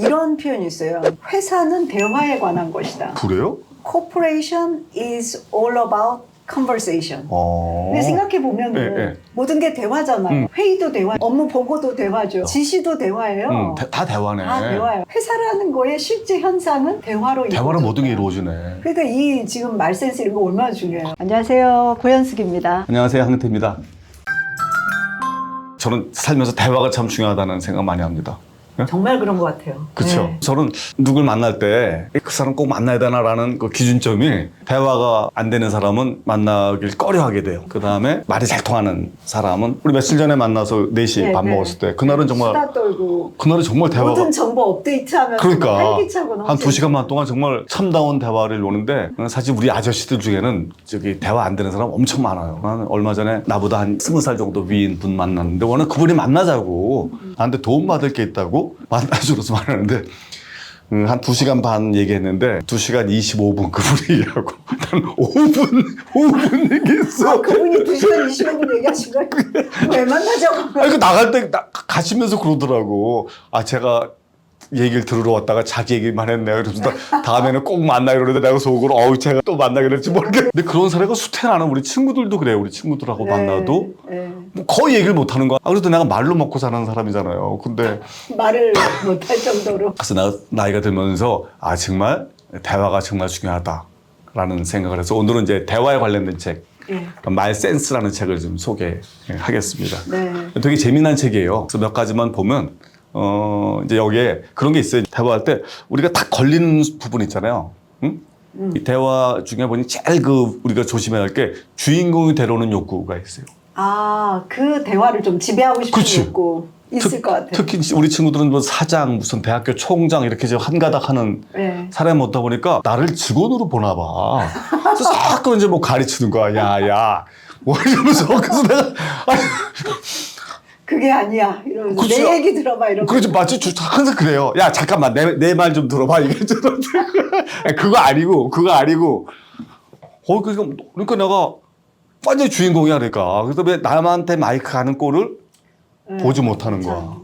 이런 표현이 있어요. 회사는 대화에 관한 것이다. 그래요? Corporation is all about conversation. 어. 근데 생각해 보면 네, 네. 모든 게 대화잖아요. 음. 회의도 대화, 업무 보고도 대화죠. 지시도 대화예요. 음, 다, 다 대화네. 다 대화예요. 회사라는 거의 실제 현상은 대화로 대화로. 모든 게 이루어지네. 그러니까 이 지금 말센스 이런 거 얼마나 중요해요. 안녕하세요. 고현숙입니다. 안녕하세요, 황태입니다. 저는 살면서 대화가 참 중요하다는 생각 많이 합니다. 정말 그런 것 같아요. 그렇죠. 네. 저는 누굴 만날 때 그 사람 꼭 만나야 되나라는 그 기준점이 대화가 안 되는 사람은 만나길 꺼려하게 돼요. 그 다음에 말이 잘 통하는 사람은 우리 며칠 전에 만나서 4시에 네, 밥 네. 먹었을 때 그날은 정말 수다 떨고 그날은 정말 대화가 모든 정보 업데이트하면서 그러니까 활기차고 너무 한두 재밌어요. 시간만 동안 정말 참다운 대화를 노는데 사실 우리 아저씨들 중에는 저기 대화 안 되는 사람 엄청 많아요. 나는 얼마 전에 나보다 한 스무 살 정도 위인 분 만났는데 워낙 그분이 만나자고 나한테 도움 받을 게 있다고 만나주로서 말하는데 음, 한 2시간 반 얘기했는데 2시간 25분 그분이 얘기하고 난 5분 5분 얘기했어. 아, 그분이 2시간 25분 얘기하신 거예요? 왜 만나자고? 아니 그 나갈 때 나- 가시면서 그러더라고. 아 제가 얘기를 들으러 왔다가 자기 얘기만 했네요. 그래서 나 다음에는 꼭 만나 이러는데 내가 속으로 어우 제가 또 만나게 될지 모르겠네. 근데 그런 사례가 수태나는 우리 친구들도 그래요. 우리 친구들하고 만나도 네, 뭐 거의 얘기를 못 하는 거야. 아, 그래도 내가 말로 먹고 사는 사람이잖아요. 근데 네. 말을 못 할 정도로. 그래서 나, 나이가 들면서 아 정말 대화가 정말 중요하다라는 생각을 해서 오늘은 이제 대화에 관련된 책. 네. 말 센스라는 책을 좀 소개하겠습니다. 네. 되게 재미난 책이에요. 그래서 몇 가지만 보면 어 이제 여기에 그런 게 있어요. 대화할 때 우리가 딱 걸리는 부분 있잖아요. 응? 음. 이 대화 중에 보니 제일 그 우리가 조심해야 할 게 주인공이 되려는 욕구가 있어요. 아, 그 대화를 좀 지배하고 싶은 그치. 욕구 있을 특- 것 같아요. 특히 우리 친구들은 뭐 사장, 무슨 대학교 총장 이렇게 이제 한가닥 하는 네. 사람이 없다 보니까 나를 직원으로 보나 봐. 그래서 자꾸 이제 뭐 가르치는 거야. 야, 야. 뭐 이러면서 그래서 내가 아니, 그게 아니야. 이러면서 그치. 내 얘기 들어봐. 이러면서. 그러지 맞지 주- 항상 그래요. 야 잠깐만 내 내 말 좀 들어봐 이게 좀 그거 아니고 그거 아니고. 어 그러니까 그러니까 내가 완전 주인공이야 그러니까. 그래서 왜 남한테 마이크 가는 꼴을 네, 보지 못하는 거야. 거.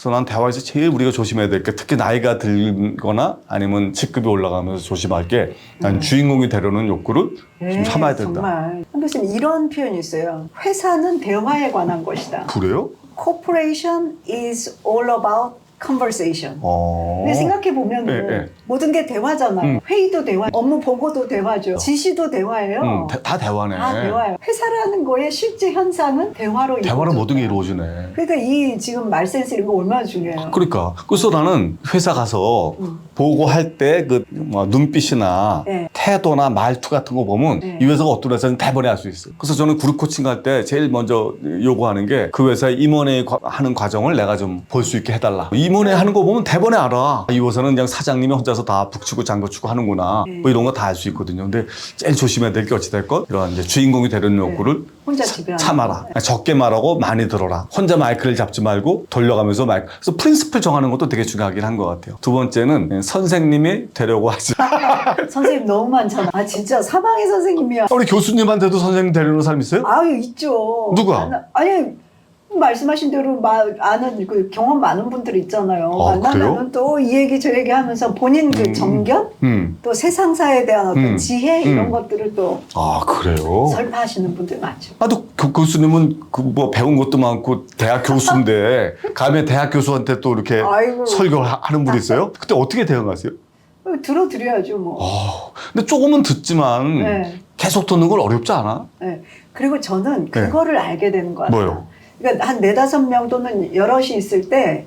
그래서 난 대화에서 제일 우리가 조심해야 될 게 특히 나이가 들거나 아니면 직급이 올라가면서 조심할 게 난 주인공이 되려는 욕구를 좀 네, 참아야 된다. 정말. 한 교수님 이런 표현이 있어요. 회사는 대화에 관한 것이다. 그래요? Corporation is all about conversation. 어. 근데 생각해 보면 네, 네. 모든 게 대화잖아요. 음. 회의도 대화, 업무 보고도 대화죠. 지시도 대화예요. 음, 다, 다 대화네. 다 대화예요. 회사라는 거의 실제 현상은 대화로 대화로 모든 게. 이루어지네. 그러니까 이 지금 말 센스 이런 거 얼마나 중요해요. 그러니까 그래서 나는 회사 가서 음. 보고 할 때 그 눈빛이나 네. 태도나 말투 같은 거 보면 네. 이 회사가 어떤 회사는 대번에 알 수 있어요. 그래서 저는 그룹 코칭 갈때 제일 먼저 요구하는 게 그 회사의 임원회 과- 하는 과정을 내가 좀 볼 수 있게 해달라. 임원회 하는 거 보면 대번에 알아. 이 회사는 그냥 사장님이 혼자서 다 북치고 장구치고 하는구나. 네. 뭐 이런 거 다 알 수 있거든요. 근데 제일 조심해야 될 게 어찌됐건 이런 이제 주인공이 되는 욕구를 혼자 지배하는 참아라. 거. 적게 말하고 많이 들어라. 혼자 마이크를 잡지 말고 돌려가면서 마이크. 그래서 프린스플 정하는 것도 되게 중요하긴 한 것 같아요. 두 번째는 선생님이 되려고 하지. 선생님 너무 많잖아. 아 진짜 사방의 선생님이야. 우리 교수님한테도 선생님 되려는 사람 있어요? 아유 있죠. 누가? 아나- 아니 말씀하신 대로 마, 아는 그 경험 많은 분들 있잖아요. 아, 만나면 또 이 얘기 저 얘기 하면서 본인 그 음. 정견 음. 또 세상사에 대한 어떤 음. 지혜 이런 음. 것들을 또 아, 그래요? 설파하시는 분들 많죠. 나도 교, 교수님은 그 뭐 배운 것도 많고 대학 교수인데 감히 대학 교수한테 또 이렇게 아이고. 설교하는 분이 있어요? 그때 어떻게 대응하세요? 어, 들어드려야죠 뭐. 어, 근데 조금은 듣지만 네. 계속 듣는 걸 어렵지 않아? 네. 그리고 저는 그거를 알게 되는 거 같아요. 뭐요? 그러니까 한 네다섯 명 또는 여럿이 있을 때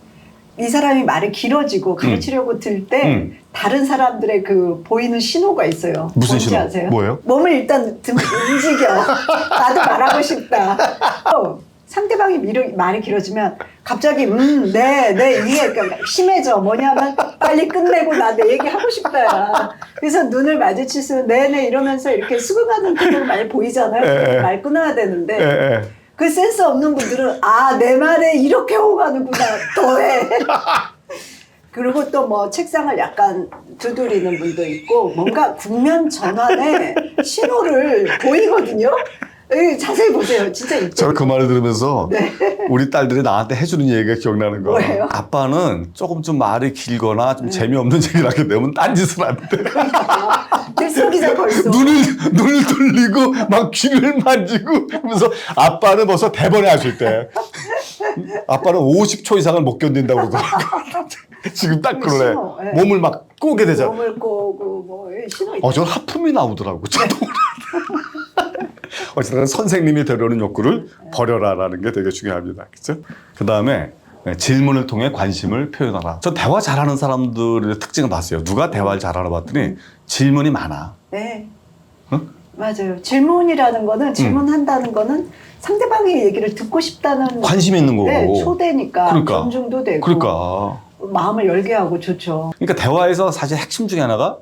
이 사람이 말이 길어지고 가르치려고 들 때 음. 다른 사람들의 그 보이는 신호가 있어요. 무슨 뭔지 신호? 아세요? 뭐예요? 몸을 일단 등- 움직여. 나도 말하고 싶다. 또 상대방이 미르, 말이 길어지면 갑자기 음, 네, 네 이게 그러니까 심해져. 뭐냐면 빨리 끝내고 나 내 얘기 하고 싶다야. 그래서 눈을 마주치면 네 네 이러면서 이렇게 수긍하는 표정 많이 보이잖아요. 예, 예. 말 끊어야 되는데 예, 예. 그 센스 없는 분들은 아 내 말에 이렇게 호가는구나 더해 그리고 또 뭐 책상을 약간 두드리는 분도 있고 뭔가 국면 전환에 신호를 보이거든요 여기 자세히 보세요. 진짜 이뻐. 저는 그 말을 들으면서 네. 우리 딸들이 나한테 해주는 얘기가 기억나는 거야. 뭐예요? 아빠는 조금 좀 말이 길거나 좀 재미없는 얘기를 하게 되면 딴짓을 안 돼. 들썩이자 벌써. 눈을 눈을 돌리고 막 귀를 만지고 그러면서 아빠는 벌써 대번에 하실 때 아빠는 50초 이상을 못 견딘다고 그러더라고. 지금 딱 그러네. 신호, 예. 몸을 막 꼬게 되잖아. 몸을 꼬고 뭐 신호 어, 전 하품이 나오더라고. 저도. 어쨌든 선생님이 되려는 욕구를 버려라라는 게 되게 중요합니다. 그죠? 그 다음에 질문을 통해 관심을 표현하라. 저 대화 잘하는 사람들의 특징을 봤어요. 누가 대화를 잘하나 봤더니 질문이 많아. 네. 응? 맞아요. 질문이라는 거는 질문한다는 거는 상대방의 얘기를 듣고 싶다는 관심 있는 거고. 네, 초대니까 그러니까. 존중도 되고 그러니까. 마음을 열게 하고 좋죠. 그러니까 대화에서 사실 핵심 중에 하나가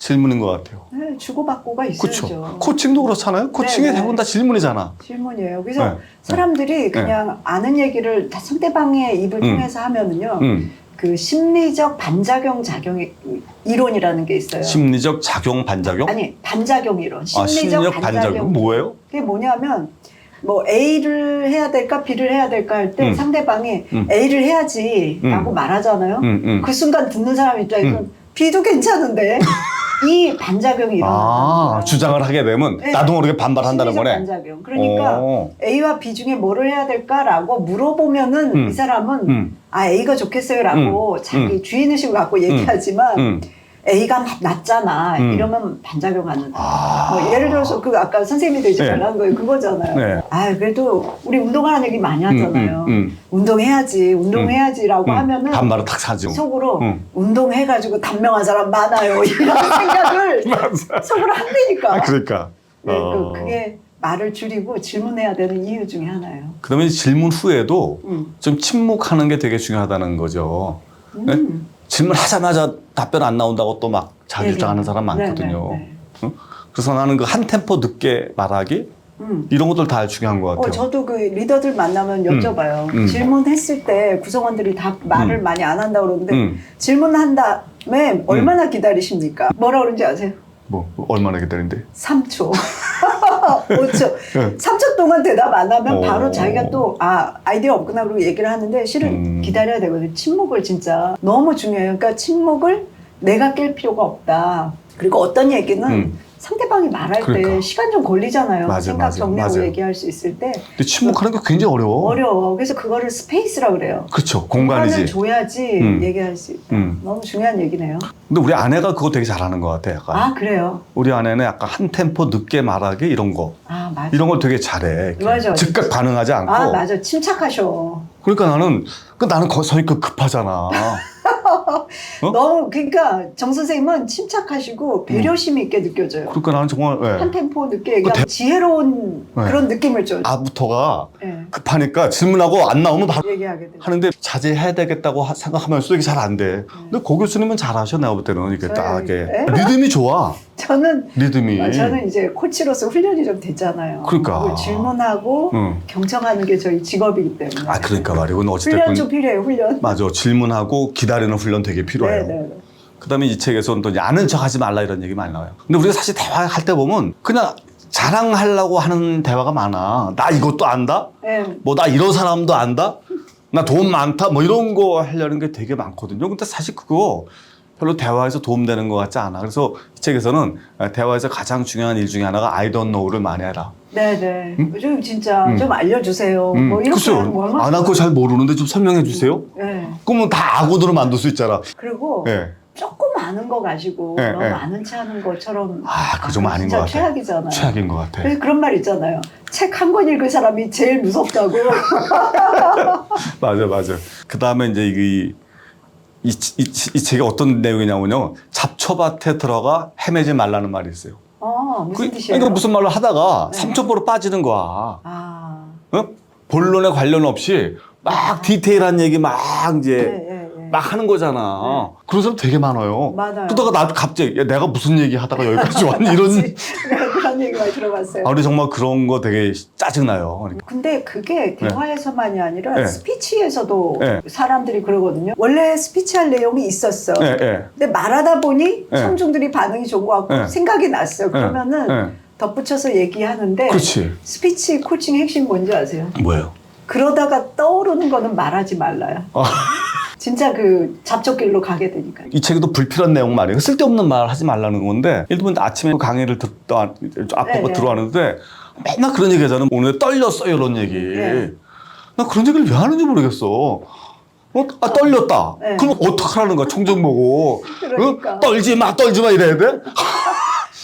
질문인 것 같아요. 네, 주고받고가 있어야죠. 그렇죠. 코칭도 그렇잖아요. 코칭의 네, 네. 대부분 다 질문이잖아. 질문이에요. 그래서 네. 사람들이 그냥 아는 얘기를 다 상대방의 입을 음. 통해서 하면은요. 음. 그 심리적 반작용 작용 이론이라는 게 있어요. 심리적 작용 반작용? 아니 반작용 이론. 아, 심리적 심리적 반작용. 반작용 뭐예요? 그게 뭐냐면 뭐 A를 해야 될까 B를 해야 될까 할때 음. 상대방이 음. A를 해야지라고 음. 말하잖아요. 음, 음. 그 순간 듣는 사람 입장에서는 B도 괜찮은데 이 반작용이 일어나는 아. 주장을 하게 되면 네. 나도 모르게 반발한다는 심리적 거네. 반작용. 그러니까 어. A와 B 중에 뭐를 해야 될까라고 물어보면은 음. 이 사람은 음, 아 A가 좋겠어요라고 자기 주인 의식을 갖고 얘기하지만 음. A가 막 낫잖아 음. 이러면 반작용하는 아. 뭐 예를 들어서 그 아까 선생님이 되지 네. 말라는 거예요 그거잖아요. 네. 아 그래도 우리 운동하는 얘기 많이 하잖아요. 음, 음, 운동해야지 운동해야지라고 음. 하면은 반말을 탁 사죠. 속으로 음. 운동해가지고 단명한 사람 많아요 이런 생각을 속으로 한다니까. 아, 그러니까. 네, 어. 그, 그게 말을 줄이고 질문해야 되는 이유 중에 하나예요. 그다음에 질문 후에도 음. 좀 침묵하는 게 되게 중요하다는 거죠. 네? 음. 질문하자마자 답변 안 나온다고 또 막 자기 네, 주장하는 네. 사람 많거든요. 네, 네, 그래서 나는 그 한 템포 늦게 말하기 음. 이런 것들 다 중요한 것 같아요. 어, 저도 그 리더들 만나면 여쭤봐요. 음. 질문했을 때 구성원들이 다 말을 음. 많이 안 한다고 그러는데 음. 질문한 다음에 얼마나 기다리십니까? 뭐라 그런지 아세요? 뭐 얼마나 기다린대? 3초. 5초. 네. 3초 동안 대답 안 하면 오. 바로 자기가 또, 아, 아이디어 없구나. 그러고 얘기를 하는데 실은 음. 기다려야 되거든요. 침묵을 진짜 너무 중요해요. 그러니까 침묵을 내가 깰 필요가 없다. 그리고 어떤 얘기는 음. 상대방이 말할 그러니까. 때 시간 좀 걸리잖아요. 맞아, 생각 맞아, 정리하고 맞아. 얘기할 수 있을 때. 근데 침묵하는 게 굉장히 어려워. 어려워. 그래서 그거를 스페이스라 그래요. 그렇죠. 공간을 공간이지. 줘야지 음. 얘기할 수 있다. 음. 너무 중요한 얘기네요. 근데 우리 아내가 그거 되게 잘하는 것 같아. 약간. 아 그래요. 우리 아내는 약간 한 템포 늦게 말하기 이런 거. 아 맞아. 이런 걸 되게 잘해. 이렇게 맞아. 즉각 반응하지 않고. 아 맞아. 침착하셔. 그러니까 나는 그 나는 거의 그 급하잖아. 어? 너무 그러니까 정 선생님은 침착하시고 배려심이 있게 느껴져요. 그러니까 나는 정말 한 예. 템포 늦게 얘기하면 대- 지혜로운 네. 그런 느낌을 줘요. 아부터가 예, 급하니까 질문하고 안 나오면 바로 얘기하게 돼요. 하는데 자제해야 되겠다고 하- 생각하면서도 이게 잘안 돼. 근데 고 교 수님은 잘하셔 내가 볼 때는 이게 저요? 딱 이게 네? 리듬이 좋아. 저는 리듬이. 아, 저는 이제 코치로서 훈련이 좀 됐잖아요. 그러니까. 질문하고 응. 경청하는 게 저희 직업이기 때문에. 아 그러니까 말이야. 이건 훈련 좀 필요해요. 훈련. 맞아. 질문하고 기다리는 훈련 되게 필요해요. 네, 네. 그다음에 이 책에서는 또 아는 척하지 말라 이런 얘기 많이 나와요. 근데 우리가 사실 대화할 때 보면 그냥 자랑하려고 하는 대화가 많아. 나 이것도 안다. 네. 뭐나 이런 사람도 안다. 나 돈 많다. 뭐 이런 거 하려는 게 되게 많거든요. 근데 사실 그거 별로 대화에서 도움되는 것 같지 않아. 그래서 이 책에서는 대화에서 가장 중요한 일 중에 하나가 I don't know를 많이 해라. 네네. 좀 진짜 음. 좀 알려주세요. 음, 뭐 이렇게 글쎄요. 하면 뭐 얼마나 아, 나 그거 잘 모르는데 좀 설명해 주세요. 네. 그러면 다 악어들을 만들 수 있잖아. 그리고 예. 조금 아는 거 가지고 네, 너무 네. 아는 체 하는 것처럼 아, 그거 좀 그건 아닌 진짜 것 같아. 최악이잖아요. 최악인 것 같아. 그래서 그런 말 있잖아요. 책 한 권 읽은 사람이 제일 무섭다고. 맞아, 맞아. 그 다음에 이제 이, 이, 이, 이, 이 책이 어떤 내용이냐면요. 잡초밭에 들어가 헤매지 말라는 말이 있어요. 어, 무슨 그, 뜻이에요? 그러니까 무슨 말을 하다가 네. 삼초보로 빠지는 거야. 아, 어? 본론에 관련 없이 막 디테일한 얘기 막 예, 이제 예, 예. 막 하는 거잖아. 그런 사람 되게 많아요. 맞아요. 그러다가 나 갑자기 야, 내가 무슨 얘기 하다가 여기까지 왔니? 이런. 내가 그런 얘기 많이 들어봤어요. 아, 우리 정말 그런 거 되게 짜증나요. 그러니까. 근데 그게 대화에서만이 아니라 네. 스피치에서도 네. 사람들이 그러거든요. 원래 스피치할 내용이 있었어. 예, 예. 근데 말하다 보니 네. 청중들이 반응이 좋은 것 같고 네. 생각이 났어요. 그러면은 예, 예. 덧붙여서 얘기하는데 그렇지. 스피치 코칭 핵심 뭔지 아세요? 뭐예요? 그러다가 떠오르는 거는 말하지 말라요. 아. 진짜 그 잡초길로 가게 되니까. 이 책에도 불필요한 내용 말이에요. 쓸데없는 말 하지 말라는 건데, 예를 들면 아침에 강의를 듣다, 앞에 네네. 들어왔는데, 맨날 그런 얘기 하잖아. 오늘 떨렸어요, 이런 얘기. 네. 나 그런 얘기를 왜 하는지 모르겠어. 어? 아, 떨렸다. 네. 그럼 어떡하라는 거야, 총정 보고. 그러니까. 어? 떨지 마, 떨지 마, 이래야 돼?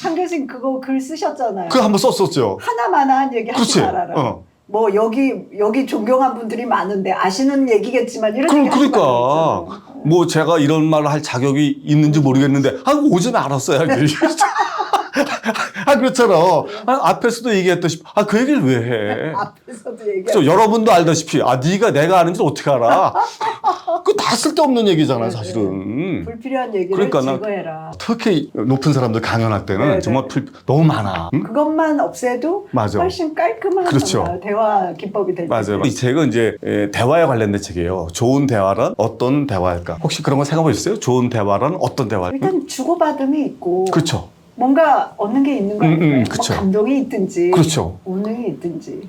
한 교수님 그거 글 쓰셨잖아요. 그거 한번 썼었죠. 하나만한 얘기 하지 그렇지. 말아라. 어. 뭐 여기 여기 존경한 분들이 많은데 아시는 얘기겠지만 이런 그럼, 얘기 그러니까. 뭐 제가 이런 말을 할 자격이 있는지 모르겠는데, 아, 오지면 알았어야지. 아, 그렇잖아. 아, 앞에서도 얘기했다시피, 아, 그 얘기를 왜 해? 앞에서도 얘기. 그죠? 여러분도 알다시피, 아, 네가 내가 아는지 어떻게 알아? 그거 다 쓸데없는 얘기잖아요, 사실은. 불필요한 얘기를 그러니까 나- 제거해라. 특히 높은 사람들 강연할 때는 네, 정말 네. 불- 너무 많아. 응? 그것만 없애도 맞아. 훨씬 깔끔한 그렇죠. 정말 대화 기법이 될 맞아요. 이 책은 이제 에, 대화에 관련된 책이에요. 좋은 대화란 어떤 대화일까? 혹시 그런 거 생각해 보셨어요? 좋은 대화란 어떤 대화일까? 일단 주고받음이 있고 그렇죠. 뭔가 얻는 게 있는 거 음, 아니에요? 음, 뭐 그쵸. 감동이 있든지 그렇죠. 오능이 있든지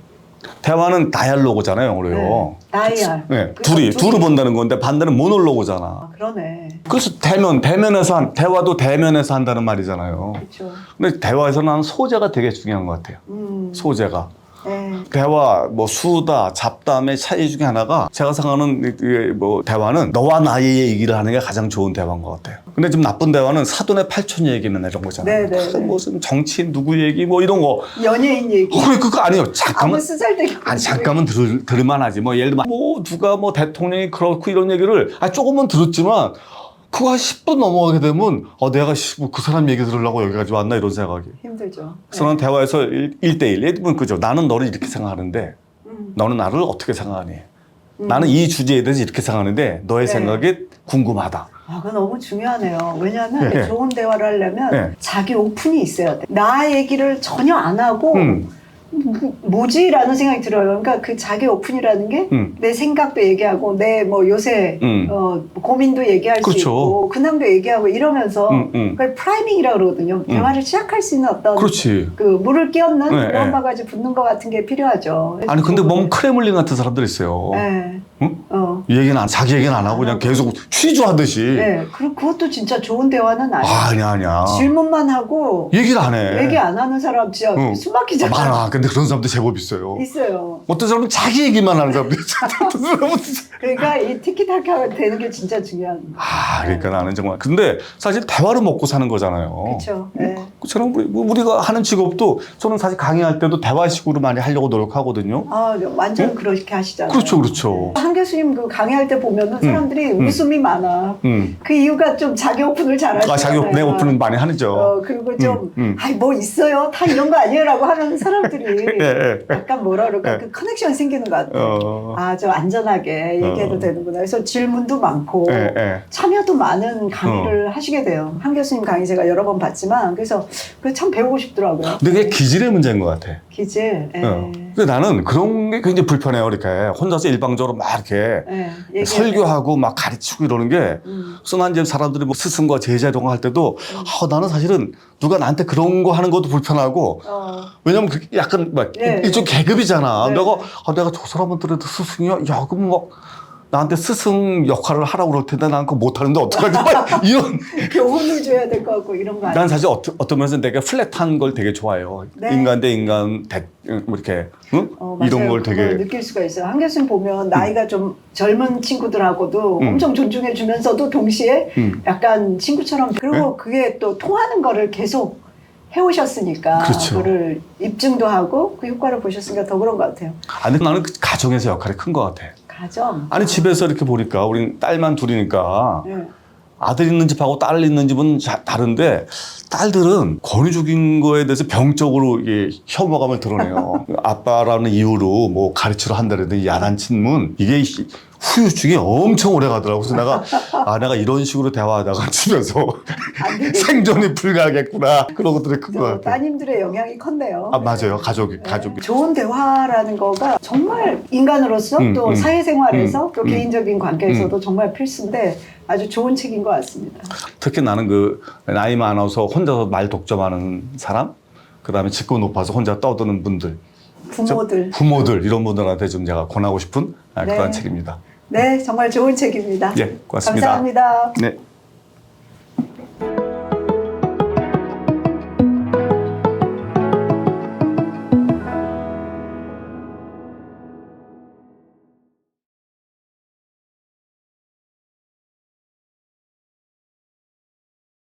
대화는 다이알로그잖아요, 영어로요. 다이알. 네, 그러니까 둘이, 둘이- 둘을 본다는 건데 반대는 모놀로그잖아. 아, 그러네. 그래서 대면, 대면에서 한, 대화도 대면에서 한다는 말이잖아요. 그렇죠. 근데 대화에서는 한 소재가 되게 중요한 것 같아요. 음. 소재가. 네. 대화, 뭐 수다, 잡담의 차이 중에 하나가 제가 생각하는 뭐 대화는 너와 나의 얘기를 하는 게 가장 좋은 대화인 것 같아요. 근데 좀 나쁜 대화는 사돈의 팔촌 얘기는 이런 거잖아요. 네, 네, 네. 무슨 정치인 누구 얘기 뭐 이런 거. 연예인 얘기. 어, 그래, 그거 아니에요. 잠깐만. 쓰잘데기 아니 잠깐만 들, 들을만 하지 뭐 예를 들면 뭐 누가 뭐 대통령이 그렇고 이런 얘기를 아 조금은 들었지만 그거 한 10분 넘어가게 되면 어 내가 씨, 뭐그 사람 얘기 들으려고 여기까지 왔나 이런 생각이 힘들죠. 그래서 는 대화에서 일대일 예를 그죠 나는 너를 이렇게 생각하는데 음. 너는 나를 어떻게 생각하니 음. 나는 이 주제에 대해서 이렇게 생각하는데 너의 네. 생각이 궁금하다 아, 그거 너무 중요하네요. 왜냐하면 네. 좋은 대화를 하려면 네. 자기 오픈이 있어야 돼. 나 얘기를 전혀 안 하고 음, 뭐- 뭐지라는 생각이 들어요. 그러니까 그 자기 오픈이라는 게 내 음, 생각도 얘기하고 내 뭐 요새 음. 어, 고민도 얘기할 수 그렇죠. 있고 근황도 얘기하고 이러면서 음, 음. 그걸 프라이밍이라고 그러거든요. 대화를 시작할 수 있는 어떤 그렇지 그 물을 끼얹는 네, 그런 네. 바가지 붙는 것 같은 게 필요하죠. 아니 근데 뭐 크레물린 같은 사람들 있어요 네. 응? 어. 이 얘기는 안, 자기 얘기는 안 하고 그냥 계속 취조하듯이 네. 그리고 그것도 진짜 좋은 대화는 아니에요. 아, 아니야 아니야 질문만 하고 얘기를 안 해. 얘기 안 하는 사람 진짜 응. 숨 아, 막히잖아. 많아. 근데 그런 사람도 제법 있어요. 있어요. 어떤 사람은 자기 얘기만 하는 사람도 있어요. 어떤 사람은 진짜- 그러니까 이 티키타카가 되는 게 진짜 중요한. 아, 그러니까 나는 정말. 근데 사실 대화로 먹고 사는 거잖아요. 그렇죠. 네. 저는 우리, 우리가 하는 직업도 저는 사실 강의할 때도 대화식으로 많이 하려고 노력하거든요. 아, 완전 응? 그렇게 하시잖아요. 그렇죠, 그렇죠. 한 교수님 그 강의할 때 보면은 사람들이 음. 웃음이 많아. 음. 그 이유가 좀 자기 오픈을 잘하시잖아요. 아, 자기 내 오픈은 많이 하죠. 어, 그리고 좀, 음, 음. 아이, 뭐 있어요? 다 이런 거 아니에요 라고 하는 사람들이 예, 예. 약간 뭐라 그럴까? 예. 그 커넥션 생기는 것 같아요. 어. 아, 저 안전하게 얘기해도 어. 되는구나. 그래서 질문도 많고. 예, 예. 참여도 많은 어. 강의를 하시게 돼요. 한 교수님 강의 제가 여러 번 봤지만 그래서 그참 배우고 싶더라고요. 근데 그게 기질의 문제인 것 같아. 기질. 예. 어. 근데 나는 그런 게 굉장히 불편해요. 이렇게 혼자서 일방적으로 막 이렇게 예. 얘기해요. 설교하고 막 가르치고 이러는 게 음. 난 이제 사람들이 뭐 스승과 제자 이런 거 할 때도 아, 나는 사실은 누가 나한테 그런 거 하는 것도 불편하고 어. 왜냐면 그게 약간 막 네. 일종 계급이잖아. 네. 내가 아, 내가 저 사람한테도 스승이야. 야 그럼 막 나한테 스승 역할을 하라고 그럴 텐데 난 그거 못하는데 어떡하지? 막 이런. 교훈을 줘야 될 것 같고 이런 거 아니에요? 난 사실 어떤, 어떤 면에서 내가 플랫한 걸 되게 좋아해요. 네. 인간 대 인간 대, 뭐 이렇게 응? 어, 이런 맞아요. 걸 그걸 되게 느낄 수가 있어요. 한 교수님 보면 나이가 좀 젊은 친구들하고도 음. 엄청 존중해 주면서도 동시에 음. 약간 친구처럼 그리고 그게 또 통하는 거를 계속 해오셨으니까 그렇죠. 그거를 입증도 하고 그 효과를 보셨으니까 더 그런 것 같아요. 아니 나는 그 가정에서 역할이 큰 것 같아. 가정. 아니 집에서 이렇게 보니까 우린 딸만 둘이니까 네. 아들 있는 집하고 딸 있는 집은 자- 다른데 딸들은 권위적인 거에 대해서 병적으로 이게 혐오감을 드러내요. 아빠라는 이유로 뭐 가르치러 한다든지 야단 친문 이게 히- 후유증이 엄청 오래 가더라고. 그래서 내가 아 내가 이런 식으로 대화하다가 집에서 안 되겠 생존이 불가하겠구나 그런 것들이 큰 것 저 같아. 따님들의 영향이 컸네요. 아 맞아요 가족이 네. 가족이. 좋은 대화라는 거가 정말 인간으로서 음, 또 음, 사회생활에서 음, 또 음. 개인적인 관계에서도 정말 필수인데 아주 좋은 책인 것 같습니다. 특히 나는 그 나이 많아서 혼자서 말 독점하는 사람 그 다음에 직급 높아서 혼자 떠드는 분들, 부모들. 부모들 이런 분들한테 좀 제가 권하고 싶은 아, 네. 그런 책입니다. 네, 정말 좋은 책입니다. 예, 고맙습니다. 감사합니다. 네.